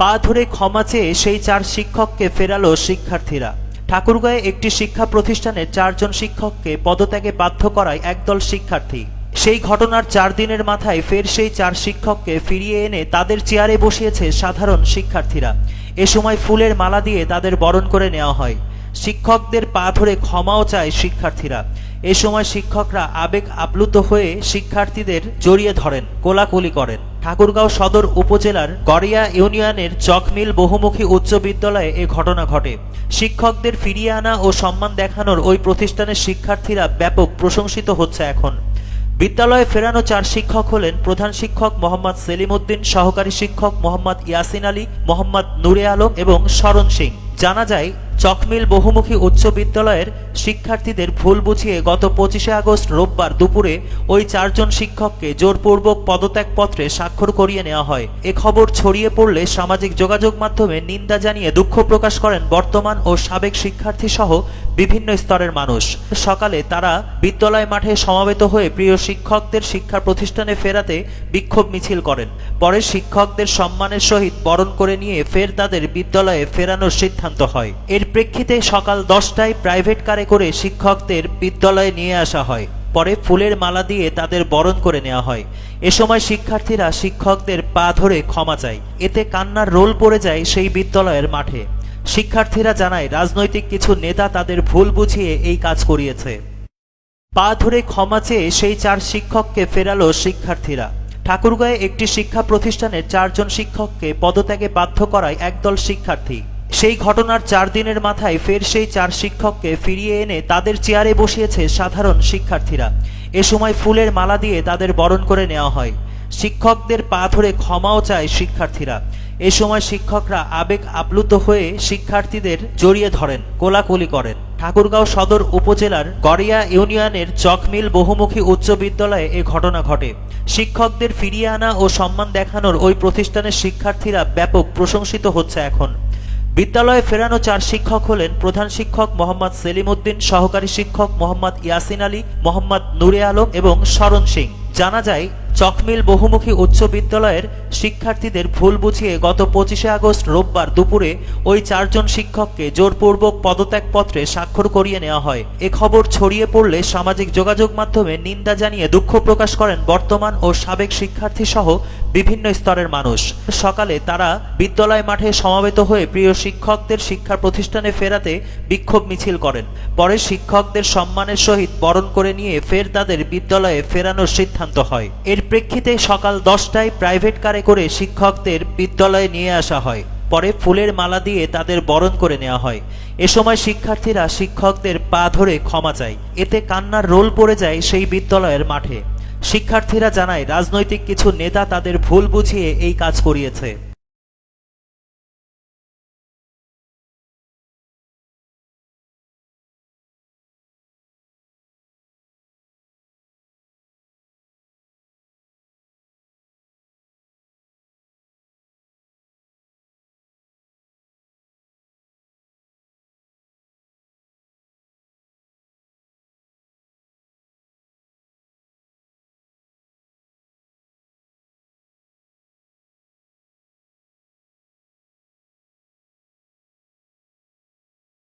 পা ধরে ক্ষমা চেয়ে সেই চার শিক্ষককে ফেরালো শিক্ষার্থীরা। ঠাকুরগাঁয়ে একটি শিক্ষা প্রতিষ্ঠানের চারজন শিক্ষককে পদত্যাগে বাধ্য করায় একদল শিক্ষার্থী। সেই ঘটনার চার দিনের মাথায় ফের সেই চার শিক্ষককে ফিরিয়ে এনে তাদের চেয়ারে বসিয়েছে সাধারণ শিক্ষার্থীরা। এ সময় ফুলের মালা দিয়ে তাদের বরণ করে নেওয়া হয়। শিক্ষকদের পা ধরে ক্ষমাও চায় শিক্ষার্থীরা। এ সময় শিক্ষকরা আবেগ আপ্লুত হয়ে শিক্ষার্থীদের জড়িয়ে ধরেন, কোলাকুলি করেন। ঠাকুরগাঁও সদর উপজেলার গড়িয়া ইউনিয়নের চকমিল বহুমুখী উচ্চ বিদ্যালয়ে এ ঘটনা ঘটে। শিক্ষকদের ফিরিয়ে আনা ও সম্মান দেখানোর ওই প্রতিষ্ঠানের শিক্ষার্থীরা ব্যাপক প্রশংসিত হচ্ছে এখন। বিদ্যালয়ে ফেরানো চার শিক্ষক হলেন প্রধান শিক্ষক মোহাম্মদ সেলিম উদ্দিন সহকারী শিক্ষক মোহাম্মদ ইয়াসিন আলী, মোহাম্মদ নুরে আলম এবং শরণ সিং। জানা যায় চকমিল বহুমুখী উচ্চ বিদ্যালয়ের শিক্ষার্থীদের ভুল বুঝিয়ে গত পঁচিশে আগস্ট রোববার দুপুরে ওই চারজন শিক্ষককে জোরপূর্বক পদত্যাগপত্রে স্বাক্ষর করিয়ে নেওয়া হয়। এ খবর ছড়িয়ে পড়লে সামাজিক যোগাযোগ মাধ্যমে নিন্দা জানিয়ে দুঃখ প্রকাশ করেন বর্তমান ও সাবেক শিক্ষার্থী সহ বিভিন্ন স্তরের মানুষ। সকালে তারা বিদ্যালয় মাঠে সমাবেত হয়ে প্রিয় শিক্ষকদের শিক্ষা প্রতিষ্ঠানে ফেরাতে বিক্ষোভ মিছিল করেন। পরে শিক্ষকদের সম্মানের সহিত বরণ করে নিয়ে ফের তাদের বিদ্যালয়ে ফেরানোর সিদ্ধান্ত হয়। এর প্রেক্ষিতে সকাল দশটায় প্রাইভেট কারে করে শিক্ষকদের বিদ্যালয়ে নিয়ে আসা হয়। পরে ফুলের মালা দিয়ে তাদের বরণ করে নেওয়া হয়। এ সময় শিক্ষার্থীরা শিক্ষকদের পা ধরে ক্ষমা চায়। এতে কান্নার রোল পড়ে যায় সেই বিদ্যালয়ের মাঠে। শিক্ষার্থীরা জানায়, রাজনৈতিক কিছু নেতা তাদের ভুল বুঝিয়ে এই কাজ করিয়েছে। পা ধরে ক্ষমা চেয়ে সেই চার শিক্ষককে ফেরালো শিক্ষার্থীরা। ঠাকুরগাঁয়ে একটি শিক্ষা প্রতিষ্ঠানের চারজন শিক্ষককে পদত্যাগে বাধ্য করায় একদল শিক্ষার্থী। সেই ঘটনার চার দিনের মাথায় ফের সেই চার শিক্ষককে ফিরিয়ে এনে তাদের চেয়ারে বসিয়েছে সাধারণ শিক্ষার্থীরা। এ সময় ফুলের মালা দিয়ে তাদের বরণ করে নেওয়া হয়। শিক্ষকদের পা ধরে ক্ষমাও চায় শিক্ষার্থীরা। এ সময় শিক্ষকরা আবেগ আপ্লুত হয়ে শিক্ষার্থীদের জড়িয়ে ধরেন, কোলাকুলি করেন। ঠাকুরগাঁও সদর উপজেলার গড়িয়া ইউনিয়নের চকমিল বহুমুখী উচ্চ বিদ্যালয়ে এ ঘটনা ঘটে। শিক্ষকদের ফিরিয়ে আনা ও সম্মান দেখানোর ওই প্রতিষ্ঠানের শিক্ষার্থীরা ব্যাপক প্রশংসিত হচ্ছে এখন। বিদ্যালয়ে ফেরানো চার শিক্ষক হলেন প্রধান শিক্ষক মোহাম্মদ সেলিম উদ্দিন সহকারী শিক্ষক মোহাম্মদ ইয়াসিন আলী, মোহাম্মদ নুরে আলম এবং শরণ সিং। জানা যায় চকমিল বহুমুখী উচ্চ বিদ্যালয়ের শিক্ষার্থীদের ভুল বুঝিয়ে গত পঁচিশে আগস্ট রোববার দুপুরে ওই চারজন শিক্ষককে জোরপূর্বক পদত্যাগপত্রে স্বাক্ষর করিয়ে নেওয়া হয়। এ খবর ছড়িয়ে পড়লে সামাজিক যোগাযোগ মাধ্যমে নিন্দা জানিয়ে দুঃখ প্রকাশ করেন বর্তমান ও সাবেক শিক্ষার্থী সহ বিভিন্ন স্তরের মানুষ। সকালে তারা বিদ্যালয় মাঠে সমাবেত হয়ে প্রিয় শিক্ষকদের শিক্ষা প্রতিষ্ঠানে ফেরাতে বিক্ষোভ মিছিল করেন। পরে শিক্ষকদের সম্মানের সহিত বরণ করে নিয়ে ফের তাদের বিদ্যালয়ে ফেরানোর সিদ্ধান্ত হয়। এর প্রেক্ষিতে সকাল দশটায় প্রাইভেট কারে করে শিক্ষকদের বিদ্যালয়ে নিয়ে আসা হয়। পরে ফুলের মালা দিয়ে তাদের বরণ করে নেওয়া হয়। এ সময় শিক্ষার্থীরা শিক্ষকদের পা ধরে ক্ষমা চায়। এতে কান্নার রোল পড়ে যায় সেই বিদ্যালয়ের মাঠে। শিক্ষার্থীরা জানায়, রাজনৈতিক কিছু নেতা তাদের ভুল বুঝিয়ে এই কাজ করিয়েছে।